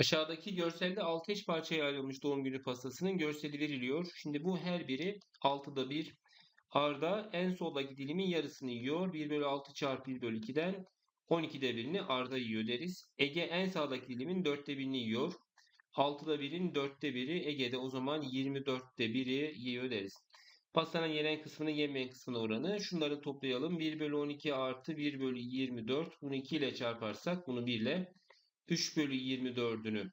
Aşağıdaki görselde 6 eş parçaya ayrılmış doğum günü pastasının görseli veriliyor. Şimdi bu her biri 6'da 1. Arda en soldaki dilimin yarısını yiyor. 1 bölü 6 çarpı 1 bölü 2'den 12'de birini Arda yiyor deriz. Ege en sağdaki dilimin 4'te birini yiyor. 6'da 1'in 4'te biri Ege'de o zaman 24'te biri yiyor deriz. Pastanın yenen kısmını yemeyen kısmına oranı. Şunları toplayalım. 1 bölü 12 artı 1 bölü 24. Bunu 2 ile çarparsak bunu 1 ile 3 bölü 24'ünü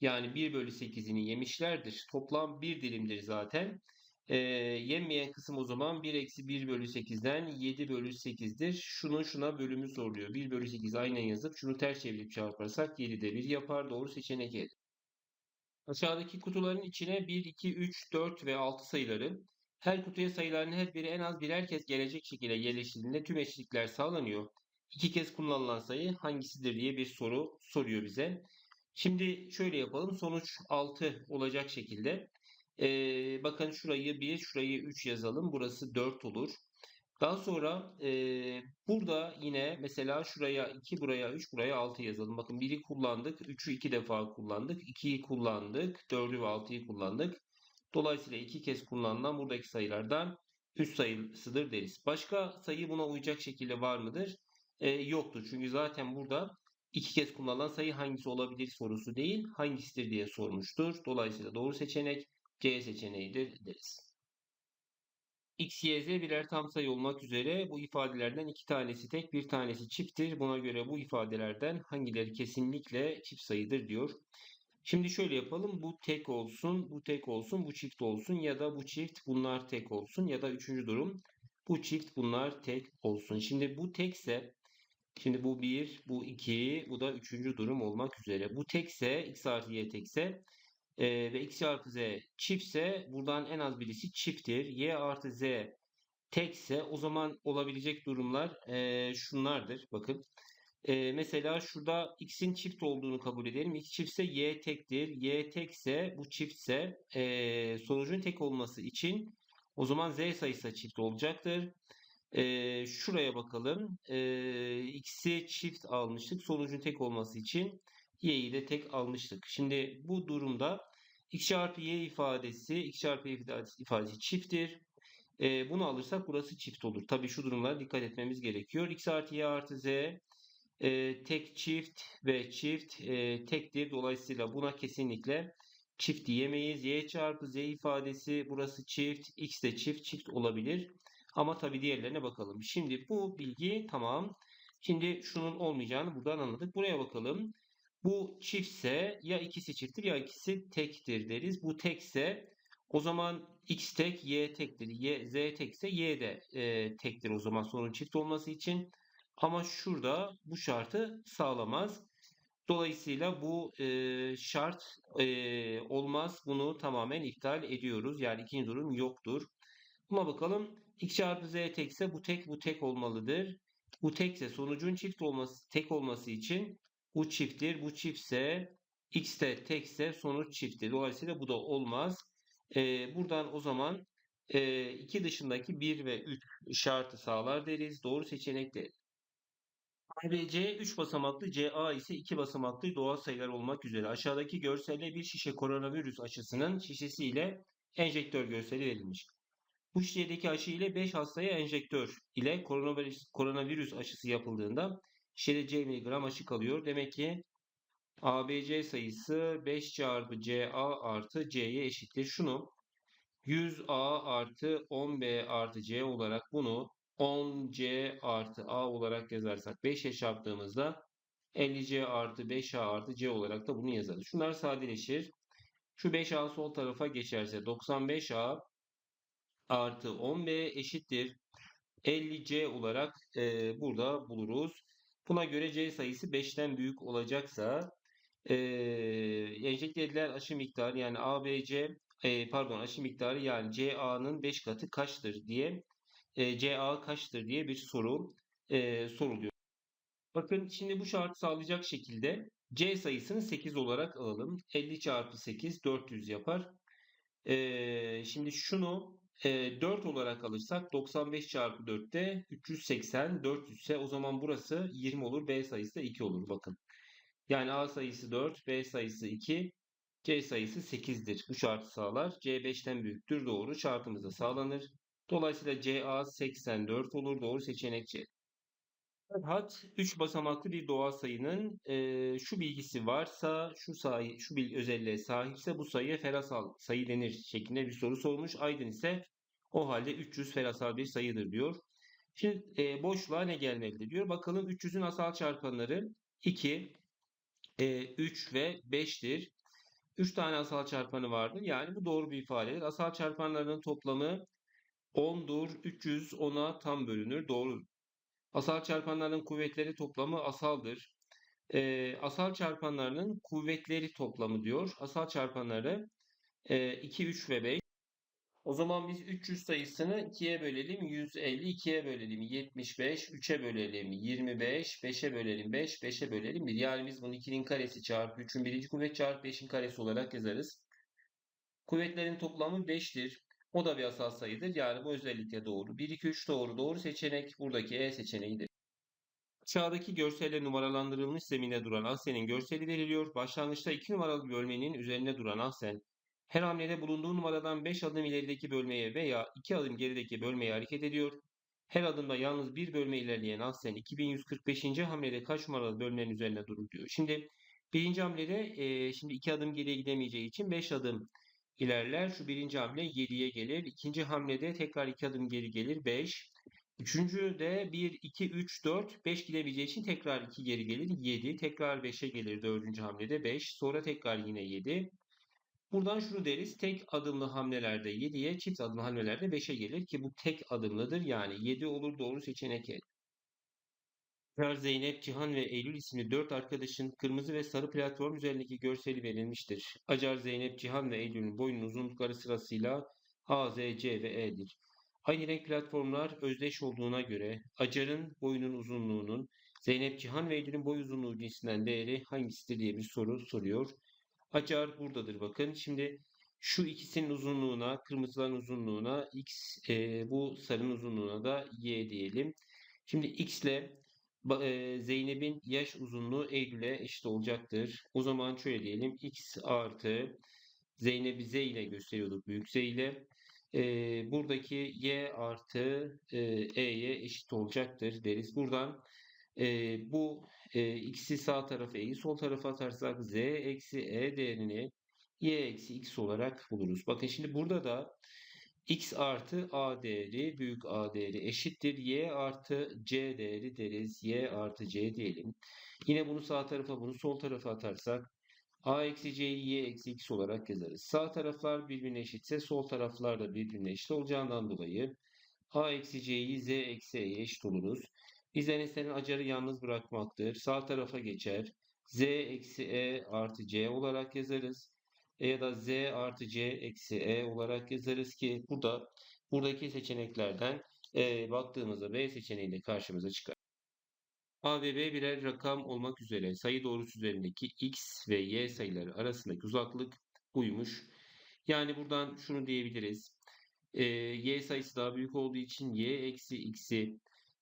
yani 1 bölü 8'ini yemişlerdir. Toplam 1 dilimdir zaten. Ee, yenmeyen kısım o zaman 1 eksi 1 bölü 8'den 7 bölü 8'dir. Şunun şuna bölümü soruluyor. 1 bölü 8 aynen yazıp şunu ters çevirip çarparsak 7'de 1 yapar. Doğru seçenek E. Aşağıdaki kutuların içine 1, 2, 3, 4 ve 6 sayıları her kutuya sayıların her biri en az birer kez gelecek şekilde yerleştirildiğinde tüm eşitlikler sağlanıyor. İki kez kullanılan sayı hangisidir diye bir soru soruyor bize. Şimdi şöyle yapalım. Sonuç 6 olacak şekilde. Ee, bakın şurayı 1, şurayı 3 yazalım. Burası 4 olur. Daha sonra e, burada yine mesela şuraya 2, buraya 3, buraya 6 yazalım. Bakın 1'i kullandık. 3'ü 2 defa kullandık. 2'yi kullandık. 4'ü ve 6'yı kullandık. Dolayısıyla iki kez kullanılan buradaki sayılardan üst sayısıdır deriz. Başka sayı buna uyacak şekilde var mıdır? E, yoktur. Çünkü zaten burada iki kez kullanılan sayı hangisi olabilir sorusu değil, hangisidir diye sormuştur. Dolayısıyla doğru seçenek C seçeneğidir deriz. X, Y, Z birer tam sayı olmak üzere bu ifadelerden iki tanesi tek, bir tanesi çifttir. Buna göre bu ifadelerden hangileri kesinlikle çift sayıdır diyor. Şimdi şöyle yapalım. Bu tek olsun, bu tek olsun, bu çift olsun ya da bu çift bunlar tek olsun ya da üçüncü durum bu çift bunlar tek olsun. Şimdi bu tekse şimdi bu bir, bu iki, bu da üçüncü durum olmak üzere. Bu tekse x artı y tekse e, ve x artı z çiftse buradan en az birisi çifttir. y artı z tekse o zaman olabilecek durumlar e, şunlardır. Bakın ee, mesela şurada x'in çift olduğunu kabul edelim. x çiftse y tektir. y tekse bu çiftse e, sonucun tek olması için o zaman z sayısı çift olacaktır. E, şuraya bakalım. E, x'i çift almıştık. Sonucun tek olması için y'yi de tek almıştık. Şimdi bu durumda x çarpı y ifadesi x çarpı y ifadesi çifttir. E, bunu alırsak burası çift olur. Tabii şu durumlara dikkat etmemiz gerekiyor. x artı y artı z e, tek çift ve çift e, tektir. Dolayısıyla buna kesinlikle çift diyemeyiz. Y çarpı Z ifadesi burası çift. X de çift çift olabilir. Ama tabi diğerlerine bakalım. Şimdi bu bilgi tamam. Şimdi şunun olmayacağını buradan anladık. Buraya bakalım. Bu çiftse ya ikisi çifttir ya ikisi tektir deriz. Bu tekse o zaman x tek y tektir. Y, z tekse y de e, tektir o zaman sorun çift olması için. Ama şurada bu şartı sağlamaz. Dolayısıyla bu e, şart e, olmaz. Bunu tamamen iptal ediyoruz. Yani ikinci durum yoktur. Buna bakalım. X çarpı z tekse bu tek bu tek olmalıdır. Bu tekse sonucun çift olması tek olması için bu çifttir. Bu çiftse x de tekse sonuç çifttir. Dolayısıyla bu da olmaz. E, buradan o zaman e, iki dışındaki 1 ve 3 şartı sağlar deriz. Doğru seçenek de ABC 3 basamaklı, CA ise 2 basamaklı doğal sayılar olmak üzere aşağıdaki görselde bir şişe koronavirüs aşısının şişesi ile enjektör görseli verilmiş. Bu şişedeki aşı ile 5 hastaya enjektör ile koronavirüs, koronavirüs aşısı yapıldığında şişede C miligram aşı kalıyor. Demek ki ABC sayısı 5 çarpı CA artı C'ye eşittir. Şunu 100A artı 10B artı C olarak bunu 10C artı A olarak yazarsak 5'e çarptığımızda 50C artı 5A artı C olarak da bunu yazarız. Şunlar sadeleşir. Şu 5A sol tarafa geçerse 95A artı 10B eşittir. 50C olarak e, burada buluruz. Buna göre C sayısı 5'ten büyük olacaksa e, enjekte edilen aşı miktarı yani ABC e, pardon aşı miktarı yani CA'nın 5 katı kaçtır diye e, CA kaçtır diye bir soru e, soruluyor. Bakın şimdi bu şartı sağlayacak şekilde C sayısını 8 olarak alalım. 50 çarpı 8 400 yapar. E, şimdi şunu e, 4 olarak alırsak 95 çarpı 4'te 380 400 ise o zaman burası 20 olur. B sayısı da 2 olur bakın. Yani A sayısı 4, B sayısı 2, C sayısı 8'dir. Bu şartı sağlar. C 5'ten büyüktür. Doğru. Şartımız da sağlanır. Dolayısıyla CA 84 olur. Doğru seçenek C. Hat 3 basamaklı bir doğal sayının e, şu bilgisi varsa, şu sayı, şu bil özelliğe sahipse bu sayıya ferasal sayı denir şeklinde bir soru sormuş. Aydın ise o halde 300 ferasal bir sayıdır diyor. Şimdi e, boşluğa ne gelmelidir diyor. Bakalım 300'ün asal çarpanları 2, e, 3 ve 5'tir. 3 tane asal çarpanı vardır. Yani bu doğru bir ifadedir. Asal çarpanlarının toplamı 10'dur. 300 10'a tam bölünür. Doğru. Asal çarpanların kuvvetleri toplamı asaldır. E, asal çarpanlarının kuvvetleri toplamı diyor. Asal çarpanları e, 2, 3 ve 5. O zaman biz 300 sayısını 2'ye bölelim. 150 2'ye bölelim. 75 3'e bölelim. 25 5'e bölelim. 5 5'e bölelim. 1. Yani biz bunu 2'nin karesi çarpı 3'ün birinci kuvvet çarpı 5'in karesi olarak yazarız. Kuvvetlerin toplamı 5'tir. O da bir asal sayıdır. Yani bu özellikle doğru. 1, 2, 3 doğru. Doğru seçenek buradaki E seçeneğidir. Aşağıdaki görselle numaralandırılmış zemine duran ahsenin görseli veriliyor. Başlangıçta 2 numaralı bölmenin üzerinde duran ahsen her hamlede bulunduğu numaradan 5 adım ilerideki bölmeye veya 2 adım gerideki bölmeye hareket ediyor. Her adımda yalnız bir bölme ilerleyen Ahsen 2145. hamlede kaç numaralı bölmenin üzerine durur diyor. Şimdi birinci hamlede e, şimdi 2 adım geriye gidemeyeceği için 5 adım ilerler. Şu birinci hamle 7'ye gelir. İkinci hamlede tekrar 2 adım geri gelir 5. Üçüncü de 1, 2, 3, 4, 5 gidebileceği için tekrar 2 geri gelir 7. Tekrar 5'e gelir dördüncü hamlede 5. Sonra tekrar yine 7. Buradan şunu deriz. Tek adımlı hamlelerde 7'ye, çift adımlı hamlelerde 5'e gelir ki bu tek adımlıdır. Yani 7 olur doğru seçenek Acar, Zeynep, Cihan ve Eylül isimli 4 arkadaşın kırmızı ve sarı platform üzerindeki görseli verilmiştir. Acar, Zeynep, Cihan ve Eylül'ün boyunun uzunlukları sırasıyla A, Z, C ve E'dir. Aynı renk platformlar özdeş olduğuna göre Acar'ın boyunun uzunluğunun Zeynep, Cihan ve Eylül'ün boy uzunluğu cinsinden değeri hangisidir diye bir soru soruyor. Acar buradadır bakın. Şimdi şu ikisinin uzunluğuna, kırmızıların uzunluğuna x, e, bu sarının uzunluğuna da y diyelim. Şimdi x ile Zeynep'in yaş uzunluğu Eylül'e eşit olacaktır. O zaman şöyle diyelim. x artı Zeynep'i z ile gösteriyorduk. Büyük z ile. E, buradaki y artı e, eşit olacaktır deriz. Buradan e, bu e, x'i sağ tarafa e'yi sol tarafa atarsak z eksi e değerini y eksi x olarak buluruz. Bakın şimdi burada da x artı a değeri büyük a değeri eşittir. y artı c değeri deriz. y artı c diyelim. Yine bunu sağ tarafa bunu sol tarafa atarsak a eksi c'yi y eksi x olarak yazarız. Sağ taraflar birbirine eşitse sol taraflar da birbirine eşit olacağından dolayı a eksi c'yi z eksi e'ye eşit oluruz. Bizden istenen acarı yalnız bırakmaktır. Sağ tarafa geçer. Z eksi E artı C olarak yazarız. E ya da Z artı C eksi E olarak yazarız ki burada buradaki seçeneklerden e, baktığımızda B seçeneği de karşımıza çıkar. A ve B birer rakam olmak üzere sayı doğrusu üzerindeki X ve Y sayıları arasındaki uzaklık buymuş. Yani buradan şunu diyebiliriz. E, y sayısı daha büyük olduğu için Y eksi X'i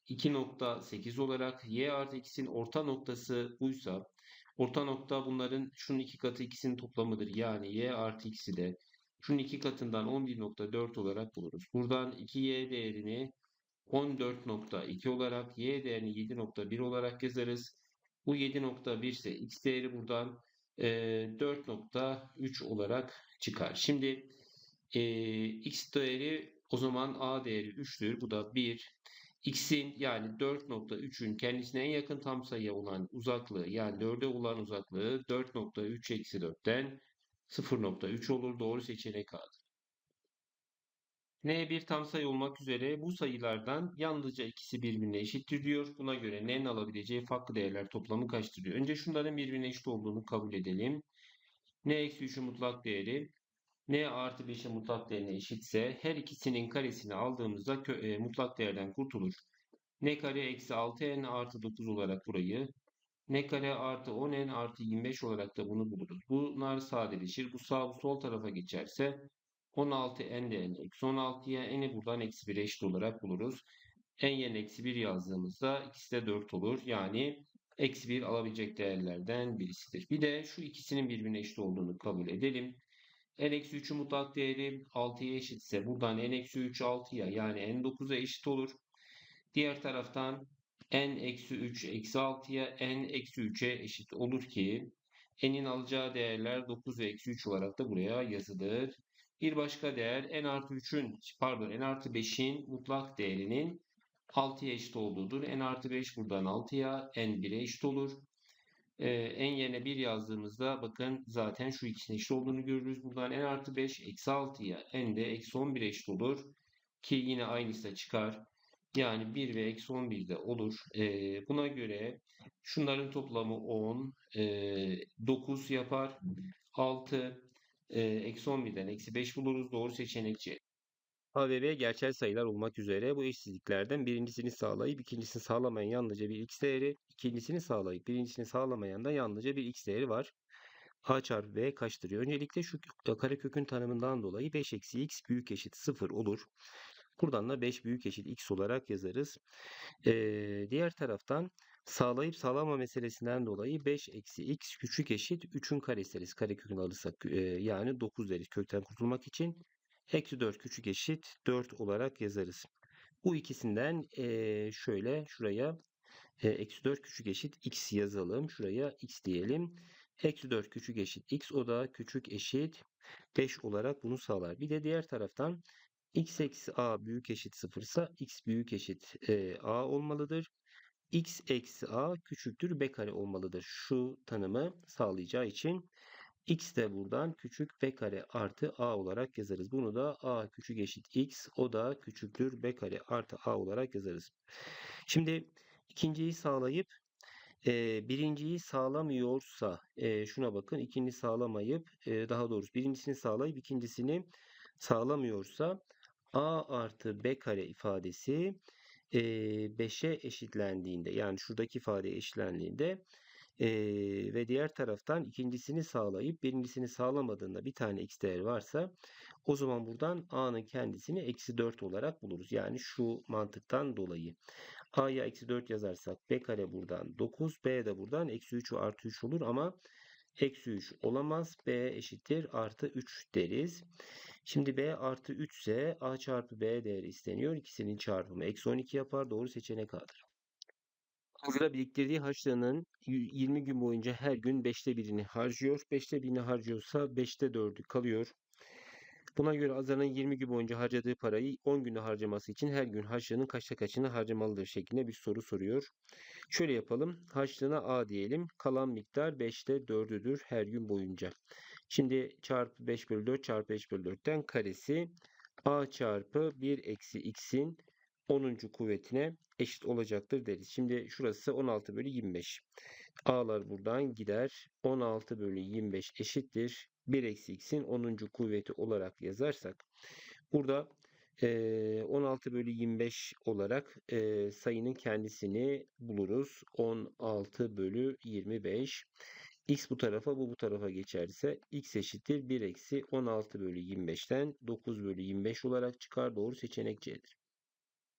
2.8 olarak y artı x'in orta noktası buysa orta nokta bunların şunun iki katı ikisinin toplamıdır. Yani y artı x'i de şunun iki katından 11.4 olarak buluruz. Buradan 2y değerini 14.2 olarak y değerini 7.1 olarak yazarız. Bu 7.1 ise x değeri buradan e, 4.3 olarak çıkar. Şimdi e, x değeri o zaman a değeri 3'tür. Bu da 1, x'in yani 4.3'ün kendisine en yakın tam sayıya olan uzaklığı yani 4'e olan uzaklığı 4.3 eksi 4'ten 0.3 olur. Doğru seçenek A'dır. N bir tam sayı olmak üzere bu sayılardan yalnızca ikisi birbirine eşittir diyor. Buna göre N'nin alabileceği farklı değerler toplamı kaçtır diyor. Önce şunların birbirine eşit olduğunu kabul edelim. N eksi 3'ün mutlak değeri n artı 5'in mutlak değerine eşitse her ikisinin karesini aldığımızda e, mutlak değerden kurtulur. n kare eksi 6n artı 9 olarak burayı n kare artı 10n artı 25 olarak da bunu buluruz. Bunlar sadeleşir. Bu sağ bu sol tarafa geçerse 16n de n eksi 16'ya n'i buradan eksi 1 eşit olarak buluruz. n yerine eksi 1 yazdığımızda ikisi de 4 olur. Yani eksi 1 alabilecek değerlerden birisidir. Bir de şu ikisinin birbirine eşit olduğunu kabul edelim. N-3'ün mutlak değeri 6'ya eşitse buradan n-3 6'ya yani n9'a eşit olur. Diğer taraftan n-3 eksi 6'ya n-3'e eşit olur ki n'in alacağı değerler 9 ve eksi 3 olarak da buraya yazılır. Bir başka değer n artı 3'ün pardon n artı 5'in mutlak değerinin 6'ya eşit olduğudur. n artı 5 buradan 6'ya n 1'e eşit olur. Ee, n yerine 1 yazdığımızda bakın zaten şu ikisinin eşit olduğunu görürüz. Buradan n artı 5 eksi 6'ya n de eksi 11'e eşit olur. Ki yine aynısı da çıkar. Yani 1 ve eksi 11 de olur. Ee, buna göre şunların toplamı 10, e, 9 yapar. 6, e, eksi 11'den eksi 5 buluruz. Doğru seçenek C. A ve B gerçel sayılar olmak üzere bu eşsizliklerden birincisini sağlayıp ikincisini sağlamayan yalnızca bir x değeri, ikincisini sağlayıp birincisini sağlamayan da yalnızca bir x değeri var. A çarpı B kaçtır? Öncelikle şu karekökün tanımından dolayı 5 eksi x büyük eşit 0 olur. Buradan da 5 büyük eşit x olarak yazarız. Ee, diğer taraftan sağlayıp sağlama meselesinden dolayı 5 eksi x küçük eşit 3'ün karesi deriz. Karekökünü alırsak e, yani 9 deriz kökten kurtulmak için. Eksi 4 küçük eşit 4 olarak yazarız. Bu ikisinden şöyle şuraya e, eksi 4 küçük eşit x yazalım. Şuraya x diyelim. Eksi 4 küçük eşit x o da küçük eşit 5 olarak bunu sağlar. Bir de diğer taraftan x eksi a büyük eşit 0 ise x büyük eşit e, a olmalıdır. x eksi a küçüktür b kare olmalıdır. Şu tanımı sağlayacağı için x de buradan küçük b kare artı a olarak yazarız. Bunu da a küçük eşit x o da küçüktür b kare artı a olarak yazarız. Şimdi ikinciyi sağlayıp e, birinciyi sağlamıyorsa e, şuna bakın ikinci sağlamayıp e, daha doğrusu birincisini sağlayıp ikincisini sağlamıyorsa a artı b kare ifadesi e, 5'e eşitlendiğinde yani şuradaki ifade eşitlendiğinde e, ve diğer taraftan ikincisini sağlayıp birincisini sağlamadığında bir tane x değer varsa o zaman buradan a'nın kendisini eksi 4 olarak buluruz. Yani şu mantıktan dolayı a'ya eksi 4 yazarsak b kare buradan 9 b de buradan eksi 3 ve artı 3 olur ama eksi 3 olamaz. b eşittir artı 3 deriz. Şimdi b artı 3 ise a çarpı b değeri isteniyor. İkisinin çarpımı eksi 12 yapar. Doğru seçenek A'dır. Hazıra biriktirdiği harçlığının 20 gün boyunca her gün 5'te birini harcıyor. 5'te birini harcıyorsa 5'te 4'ü kalıyor. Buna göre Azar'ın 20 gün boyunca harcadığı parayı 10 günde harcaması için her gün harçlığının kaçta kaçını harcamalıdır şeklinde bir soru soruyor. Şöyle yapalım. Harçlığına A diyelim. Kalan miktar 5'te 4'üdür her gün boyunca. Şimdi çarpı 5 bölü 4 çarpı 5 bölü 4'ten karesi A çarpı 1 eksi x'in 10. kuvvetine eşit olacaktır deriz. Şimdi şurası 16 bölü 25. A'lar buradan gider. 16 bölü 25 eşittir. 1 eksi x'in 10. kuvveti olarak yazarsak burada 16 bölü 25 olarak sayının kendisini buluruz. 16 bölü 25. X bu tarafa bu bu tarafa geçerse x eşittir 1 eksi 16 bölü 25'ten 9 bölü 25 olarak çıkar. Doğru seçenek C'dir.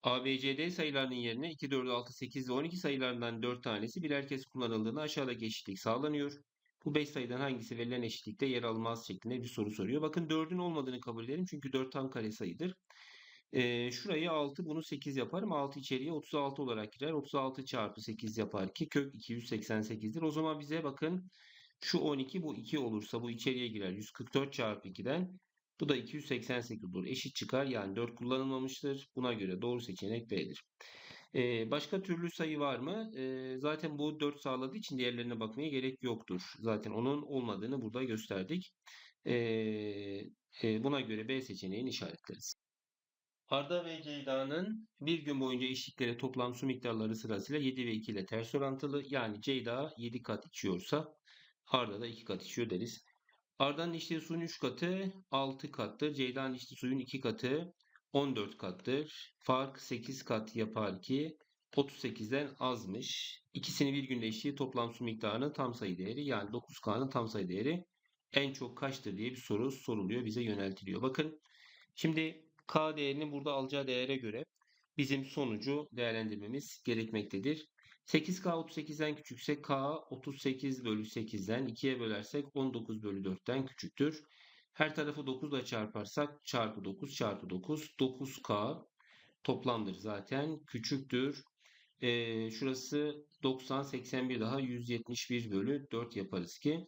ABCD sayılarının yerine 2, 4, 6, 8 ve 12 sayılarından 4 tanesi birer kez kullanıldığında aşağıdaki eşitlik sağlanıyor. Bu 5 sayıdan hangisi verilen eşitlikte yer almaz şeklinde bir soru soruyor. Bakın 4'ün olmadığını kabul edelim çünkü 4 tam kare sayıdır. Ee, şurayı 6 bunu 8 yaparım. 6 içeriye 36 olarak girer. 36 çarpı 8 yapar ki kök 288'dir. O zaman bize bakın şu 12 bu 2 olursa bu içeriye girer. 144 çarpı 2'den bu da 288 olur. Eşit çıkar. Yani 4 kullanılmamıştır. Buna göre doğru seçenek B'dir. Ee, başka türlü sayı var mı? Ee, zaten bu 4 sağladığı için diğerlerine bakmaya gerek yoktur. Zaten onun olmadığını burada gösterdik. Ee, e, buna göre B seçeneğini işaretleriz. Arda ve Ceyda'nın bir gün boyunca içtikleri toplam su miktarları sırasıyla 7 ve 2 ile ters orantılı. Yani Ceyda 7 kat içiyorsa Arda da 2 kat içiyor deriz. Arda'nın içtiği suyun 3 katı 6 kattır. Ceyda'nın içtiği suyun 2 katı 14 kattır. Fark 8 kat yapar ki 38'den azmış. İkisini bir günde içtiği toplam su miktarının tam sayı değeri yani 9K'nın tam sayı değeri en çok kaçtır diye bir soru soruluyor bize yöneltiliyor. Bakın şimdi K değerini burada alacağı değere göre bizim sonucu değerlendirmemiz gerekmektedir. 8K 38'den küçükse K 38 bölü 8'den 2'ye bölersek 19 bölü 4'ten küçüktür. Her tarafı 9 ile çarparsak çarpı 9 çarpı 9 9K toplamdır zaten küçüktür. Ee, şurası 90 81 daha 171 bölü 4 yaparız ki.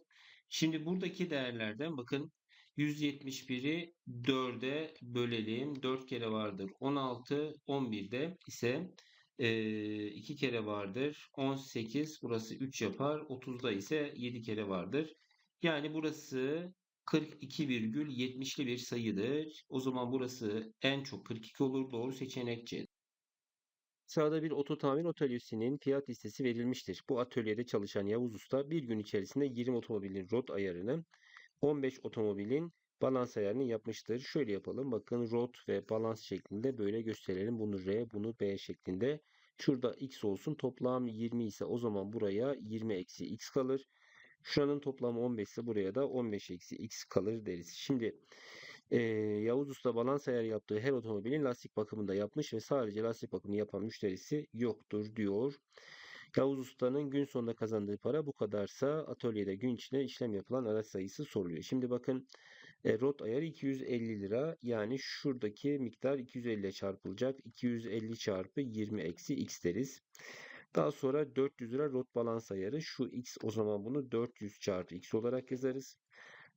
Şimdi buradaki değerlerden bakın 171'i 4'e bölelim. 4 kere vardır. 16, 11'de ise e, 2 kere vardır. 18, burası 3 yapar. 30'da ise 7 kere vardır. Yani burası 42,70'li bir sayıdır. O zaman burası en çok 42 olur. Doğru seçenek C. Sağda bir oto tamir atölyesinin fiyat listesi verilmiştir. Bu atölyede çalışan Yavuz Usta bir gün içerisinde 20 otomobilin rot ayarını, 15 otomobilin balans ayarını yapmıştır. Şöyle yapalım. Bakın rot ve balans şeklinde böyle gösterelim. Bunu R, bunu B şeklinde. Şurada X olsun. Toplam 20 ise o zaman buraya 20 eksi X kalır. Şuranın toplamı 15 ise buraya da 15 eksi X kalır deriz. Şimdi e, Yavuz Usta balans ayarı yaptığı her otomobilin lastik bakımını da yapmış ve sadece lastik bakımını yapan müşterisi yoktur diyor. Yavuz Usta'nın gün sonunda kazandığı para bu kadarsa atölyede gün içinde işlem yapılan araç sayısı soruluyor. Şimdi bakın e, rot ayarı 250 lira yani şuradaki miktar 250 ile çarpılacak. 250 çarpı 20 eksi x deriz. Daha sonra 400 lira rot balans ayarı. Şu x o zaman bunu 400 çarpı x olarak yazarız.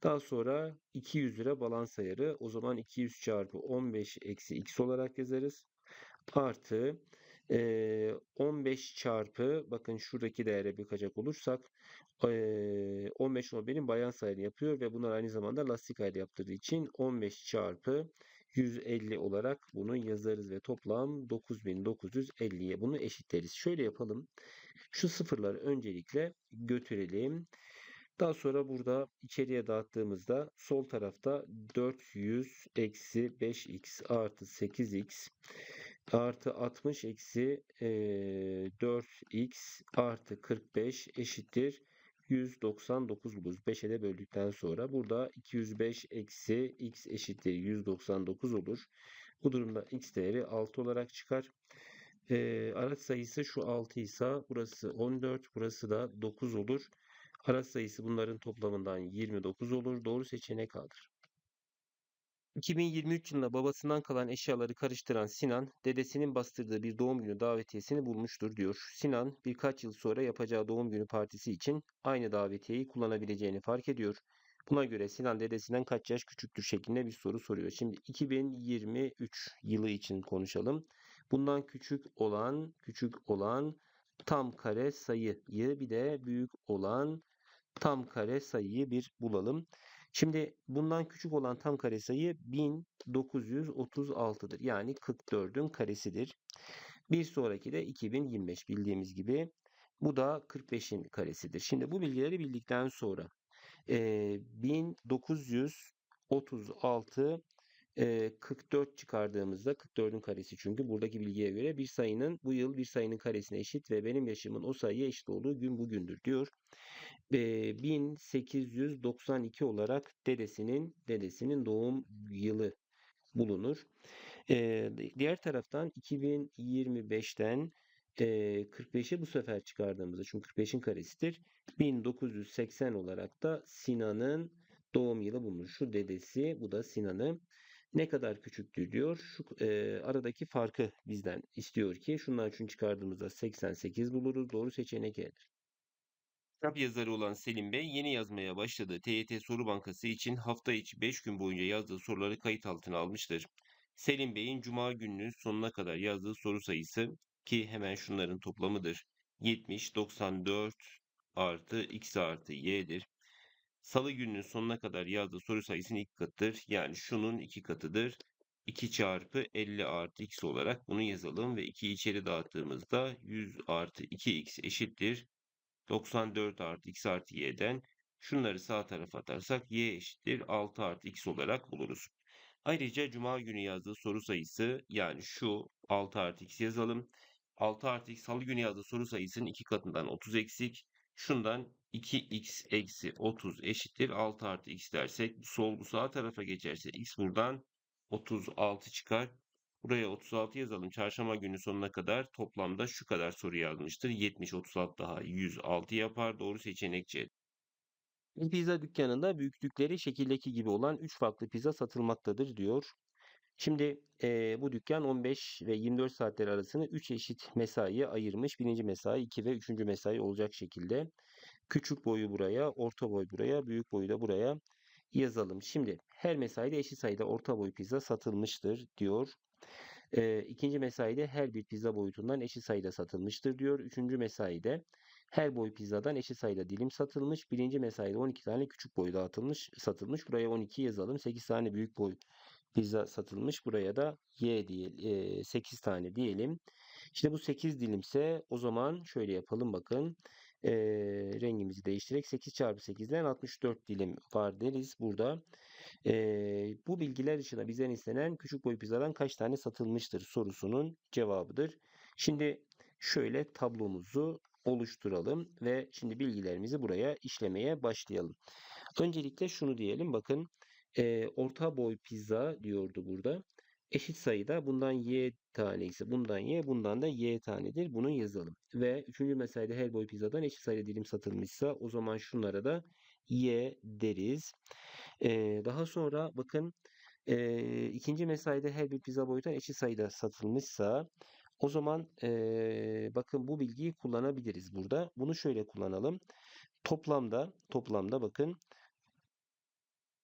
Daha sonra 200 lira balans ayarı. O zaman 200 çarpı 15 eksi x olarak yazarız. Artı e, 15 çarpı bakın şuradaki değere bakacak olursak e, 15 mobilin bayan sayını yapıyor ve bunlar aynı zamanda lastik ayarı yaptırdığı için 15 çarpı 150 olarak bunu yazarız ve toplam 9950'ye bunu eşitleriz. Şöyle yapalım. Şu sıfırları öncelikle götürelim. Daha sonra burada içeriye dağıttığımızda sol tarafta 400 eksi 5x artı 8x artı 60 eksi e, 4x artı 45 eşittir 199 buluruz. 5'e de böldükten sonra burada 205 eksi x eşittir 199 olur. Bu durumda x değeri 6 olarak çıkar. E, araç sayısı şu 6 ise burası 14 burası da 9 olur. Araç sayısı bunların toplamından 29 olur. Doğru seçenek A'dır. 2023 yılında babasından kalan eşyaları karıştıran Sinan, dedesinin bastırdığı bir doğum günü davetiyesini bulmuştur diyor. Sinan, birkaç yıl sonra yapacağı doğum günü partisi için aynı davetiyeyi kullanabileceğini fark ediyor. Buna göre Sinan dedesinden kaç yaş küçüktür şeklinde bir soru soruyor. Şimdi 2023 yılı için konuşalım. Bundan küçük olan, küçük olan tam kare sayıyı bir de büyük olan tam kare sayıyı bir bulalım. Şimdi bundan küçük olan tam kare sayı 1936'dır. Yani 44'ün karesidir. Bir sonraki de 2025 bildiğimiz gibi. Bu da 45'in karesidir. Şimdi bu bilgileri bildikten sonra e, 1936 e, 44 çıkardığımızda 44'ün karesi çünkü buradaki bilgiye göre bir sayının bu yıl bir sayının karesine eşit ve benim yaşımın o sayıya eşit olduğu gün bugündür diyor. E, 1892 olarak dedesinin dedesinin doğum yılı bulunur. E, diğer taraftan 2025'ten e, 45'i bu sefer çıkardığımızda çünkü 45'in karesidir. 1980 olarak da Sinan'ın doğum yılı bulunur. Şu dedesi bu da Sinan'ı ne kadar küçüktür diyor. Şu e, aradaki farkı bizden istiyor ki şundan şunu çıkardığımızda 88 buluruz. Doğru seçenek E'dir. Kitap yazarı olan Selim Bey yeni yazmaya başladığı TYT Soru Bankası için hafta içi 5 gün boyunca yazdığı soruları kayıt altına almıştır. Selim Bey'in Cuma gününün sonuna kadar yazdığı soru sayısı ki hemen şunların toplamıdır. 70, 94 artı x artı y'dir. Salı gününün sonuna kadar yazdığı soru sayısının iki katıdır. Yani şunun iki katıdır. 2 çarpı 50 artı x olarak bunu yazalım ve 2'yi içeri dağıttığımızda 100 artı 2x eşittir. 94 artı x artı y'den şunları sağ tarafa atarsak y eşittir 6 artı x olarak buluruz. Ayrıca cuma günü yazdığı soru sayısı yani şu 6 artı x yazalım. 6 artı x salı günü yazdığı soru sayısının iki katından 30 eksik. Şundan 2x eksi 30 eşittir 6 artı x dersek sol bu sağ tarafa geçerse x buradan 36 çıkar. Buraya 36 yazalım. Çarşamba günü sonuna kadar toplamda şu kadar soru yazmıştır. 70, 36 daha 106 yapar. Doğru seçenek C. Pizza dükkanında büyüklükleri şekildeki gibi olan 3 farklı pizza satılmaktadır diyor. Şimdi eee, bu dükkan 15 ve 24 saatler arasını 3 eşit mesaiye ayırmış. Birinci mesai, 2 ve 3. mesai olacak şekilde. Küçük boyu buraya, orta boy buraya, büyük boyu da buraya yazalım. Şimdi her mesaide eşit sayıda orta boy pizza satılmıştır diyor. Eee ikinci mesaide her bir pizza boyutundan eşit sayıda satılmıştır diyor. Üçüncü mesaide her boy pizzadan eşit sayıda dilim satılmış. Birinci mesaide 12 tane küçük boy dağıtılmış, satılmış. Buraya 12 yazalım. 8 tane büyük boy pizza satılmış. Buraya da y diye 8 tane diyelim. İşte bu 8 dilimse o zaman şöyle yapalım bakın. Eee, rengimizi değiştirerek 8 çarpı 8'den 64 dilim var deriz burada. Eee, bu bilgiler dışında bizden istenen küçük boy pizzadan kaç tane satılmıştır sorusunun cevabıdır. Şimdi şöyle tablomuzu oluşturalım ve şimdi bilgilerimizi buraya işlemeye başlayalım. Öncelikle şunu diyelim bakın eee, orta boy pizza diyordu burada. Eşit sayıda bundan y tane ise bundan y bundan da y tanedir. Bunu yazalım. Ve üçüncü mesaide her boy pizzadan eşit sayıda dilim satılmışsa o zaman şunlara da y deriz. Eee, daha sonra bakın eee, ikinci mesaide her bir pizza boyutundan eşit sayıda satılmışsa o zaman eee, bakın bu bilgiyi kullanabiliriz burada. Bunu şöyle kullanalım. Toplamda toplamda bakın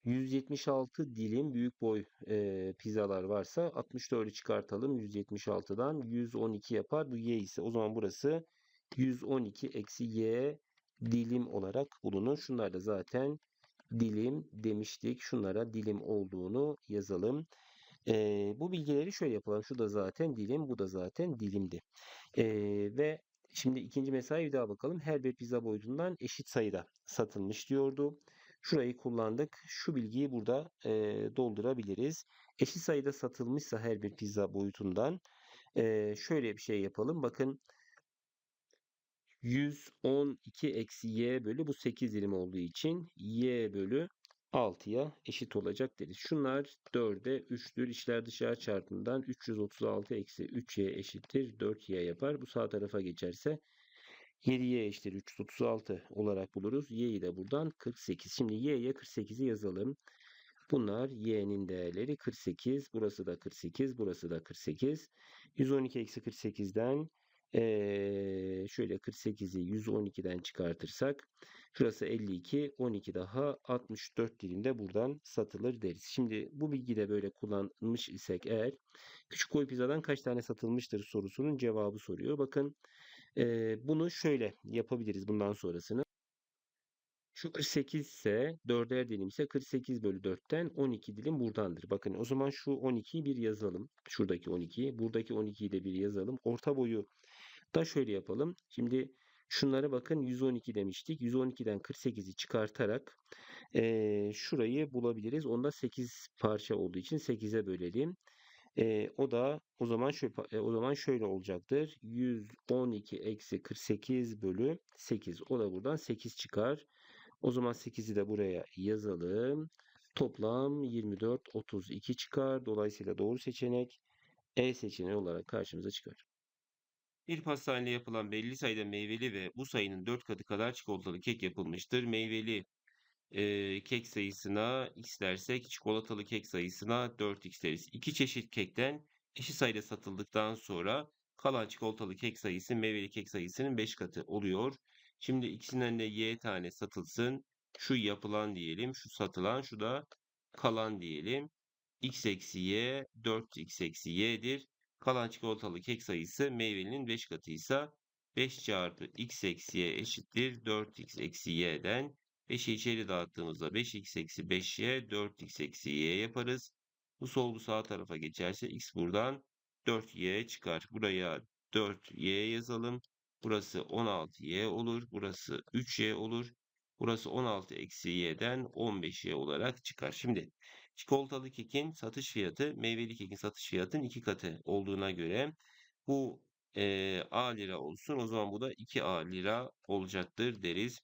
176 dilim büyük boy eee, pizzalar varsa 64'ü çıkartalım. 176'dan 112 yapar. Bu y ise o zaman burası 112 eksi y dilim olarak bulunur. Şunlar da zaten dilim demiştik. Şunlara dilim olduğunu yazalım. Eee, bu bilgileri şöyle yapalım. Şu da zaten dilim, bu da zaten dilimdi. Eee, ve şimdi ikinci mesaiye bir daha bakalım. Her bir pizza boyutundan eşit sayıda satılmış diyordu. Şurayı kullandık. Şu bilgiyi burada eee, doldurabiliriz. Eşit sayıda satılmışsa her bir pizza boyutundan eee, şöyle bir şey yapalım. Bakın 112 eksi y bölü bu 8 dilim olduğu için y bölü 6'ya eşit olacak deriz. Şunlar 4'e 3'tür. İçler dışarı çarpımından 336 eksi 3y eşittir 4y yapar. Bu sağ tarafa geçerse 7y eşittir 336 olarak buluruz. y'yi de buradan 48. Şimdi y'ye 48'i yazalım. Bunlar y'nin değerleri 48. Burası da 48. Burası da 48. 112 eksi 48'den eee, şöyle 48'i 112'den çıkartırsak şurası 52. 12 daha 64 dilimde buradan satılır deriz. Şimdi bu bilgi de böyle kullanmış isek eğer küçük boy pizzadan kaç tane satılmıştır sorusunun cevabı soruyor. Bakın eee, bunu şöyle yapabiliriz bundan sonrasını. Şu 48 ise 4'er dilim ise 48 bölü 4'ten 12 dilim buradandır. Bakın o zaman şu 12'yi bir yazalım. Şuradaki 12'yi. Buradaki 12'yi de bir yazalım. Orta boyu da şöyle yapalım. Şimdi şunlara bakın 112 demiştik. 112'den 48'i çıkartarak eee, şurayı bulabiliriz. Onda 8 parça olduğu için 8'e bölelim. Eee, o da o zaman şöyle e, o zaman şöyle olacaktır. 112 eksi 48 bölü 8. O da buradan 8 çıkar. O zaman 8'i de buraya yazalım. Toplam 24, 32 çıkar. Dolayısıyla doğru seçenek E seçeneği olarak karşımıza çıkar. Bir pastanede yapılan belli sayıda meyveli ve bu sayının 4 katı kadar çikolatalı kek yapılmıştır. Meyveli e, kek sayısına x dersek çikolatalı kek sayısına 4x deriz. İki çeşit kekten eşit sayıda satıldıktan sonra kalan çikolatalı kek sayısı meyveli kek sayısının 5 katı oluyor. Şimdi ikisinden de y tane satılsın. Şu yapılan diyelim, şu satılan, şu da kalan diyelim. x eksi y 4x eksi y'dir. Kalan çikolatalı kek sayısı meyvelinin 5 katıysa 5 çarpı x eksi y eşittir 4x eksi y'den 5'i içeri dağıttığımızda 5x eksi 5y 4x eksi y yaparız. Bu sol bu sağ tarafa geçerse x buradan 4y çıkar. Buraya 4y yazalım. Burası 16y olur. Burası 3y olur. Burası 16 eksi y'den 15y olarak çıkar. Şimdi çikolatalı kekin satış fiyatı meyveli kekin satış fiyatının 2 katı olduğuna göre bu e, a lira olsun. O zaman bu da 2a lira olacaktır deriz.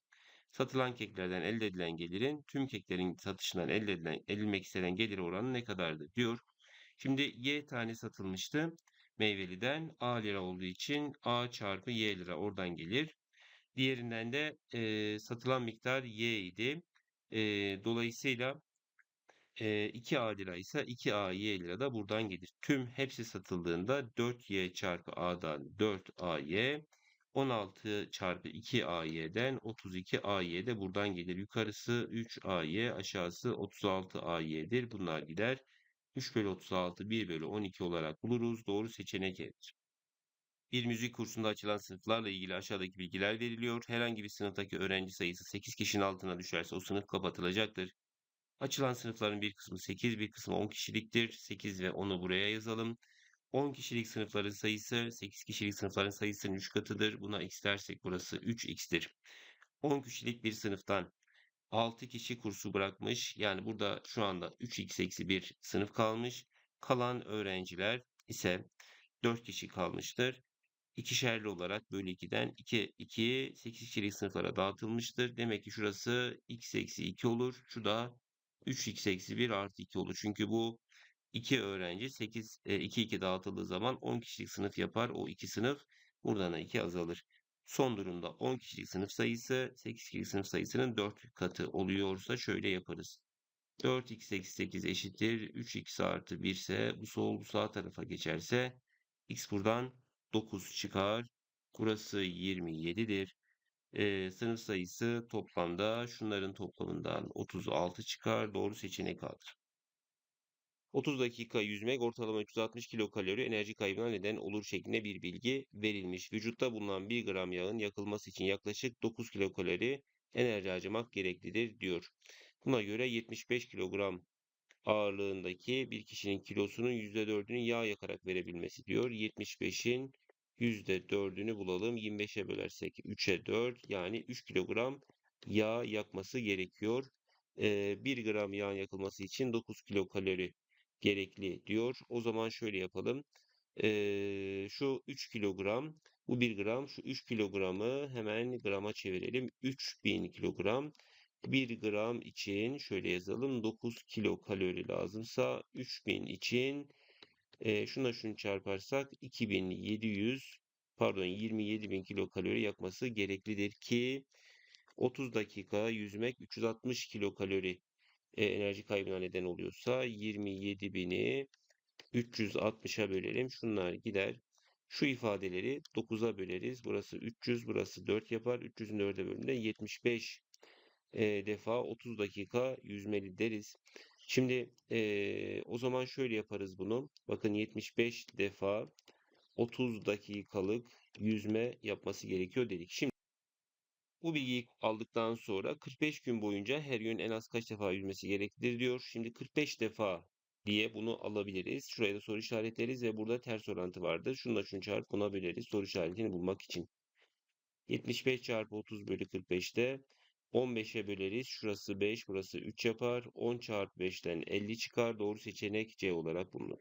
Satılan keklerden elde edilen gelirin tüm keklerin satışından elde edilen edilmek istenen gelir oranı ne kadardır diyor. Şimdi y tane satılmıştı meyveliden. A lira olduğu için A çarpı y lira oradan gelir. Diğerinden de e, satılan miktar y idi. E, dolayısıyla 2A lira ise 2A y lira da buradan gelir. Tüm hepsi satıldığında 4y çarpı A'dan 4AY 16 çarpı 2AY'den 32AY de buradan gelir. Yukarısı 3AY aşağısı 36AY'dir. Bunlar gider. 3 bölü 36 1 bölü 12 olarak buluruz. Doğru seçenek E'dir. Bir müzik kursunda açılan sınıflarla ilgili aşağıdaki bilgiler veriliyor. Herhangi bir sınıftaki öğrenci sayısı 8 kişinin altına düşerse o sınıf kapatılacaktır. Açılan sınıfların bir kısmı 8, bir kısmı 10 kişiliktir. 8 ve 10'u buraya yazalım. 10 kişilik sınıfların sayısı 8 kişilik sınıfların sayısının 3 katıdır. Buna x dersek burası 3x'tir. 10 kişilik bir sınıftan 6 kişi kursu bırakmış. Yani burada şu anda 3x eksi 1 sınıf kalmış. Kalan öğrenciler ise 4 kişi kalmıştır. İkişerli olarak bölü 2'den 2, 2 8 kişilik sınıflara dağıtılmıştır. Demek ki şurası x eksi 2 olur. Şu da 3x eksi 1 artı 2 olur. Çünkü bu 2 öğrenci 8, 2 2 dağıtıldığı zaman 10 kişilik sınıf yapar. O 2 sınıf buradan da 2 azalır. Son durumda 10 kişilik sınıf sayısı 8 kişilik sınıf sayısının 4 katı oluyorsa şöyle yaparız. 4x eksi 8 eşittir. 3x artı 1 ise bu sol bu sağ tarafa geçerse x buradan 9 çıkar. Burası 27'dir. Ee, sınıf sayısı toplamda şunların toplamından 36 çıkar. Doğru seçenek A'dır. 30 dakika yüzmek ortalama 360 kilokalori enerji kaybına neden olur şeklinde bir bilgi verilmiş. Vücutta bulunan 1 gram yağın yakılması için yaklaşık 9 kilokalori enerji harcamak gereklidir diyor. Buna göre 75 kilogram ağırlığındaki bir kişinin kilosunun %4'ünü yağ yakarak verebilmesi diyor. 75'in %4'ünü bulalım. 25'e bölersek 3'e 4 yani 3 kilogram yağ yakması gerekiyor. Ee, 1 gram yağ yakılması için 9 kilokalori gerekli diyor. O zaman şöyle yapalım. Şu 3 kilogram bu 1 gram şu 3 kilogramı hemen grama çevirelim. 3000 kilogram 1 gram için şöyle yazalım 9 kilokalori lazımsa 3000 için e, şuna şunu çarparsak 2700 pardon 27000 kilokalori yakması gereklidir ki 30 dakika yüzmek 360 kilokalori e, enerji kaybına neden oluyorsa 27.000'i 360'a bölelim. Şunlar gider. Şu ifadeleri 9'a böleriz. Burası 300, burası 4 yapar. 300'ün 4'e bölümünde 75 e, defa 30 dakika yüzmeli deriz. Şimdi e, o zaman şöyle yaparız bunu. Bakın 75 defa 30 dakikalık yüzme yapması gerekiyor dedik. Şimdi bu bilgiyi aldıktan sonra 45 gün boyunca her gün en az kaç defa yüzmesi gereklidir diyor. Şimdi 45 defa diye bunu alabiliriz. Şuraya da soru işaretleriz ve burada ters orantı vardır. Şununla şunu çarp buna soru işaretini bulmak için. 75 çarpı 30 bölü 45'te 15'e böleriz. Şurası 5, burası 3 yapar. 10 çarpı 5'ten 50 çıkar. Doğru seçenek C olarak bulunur.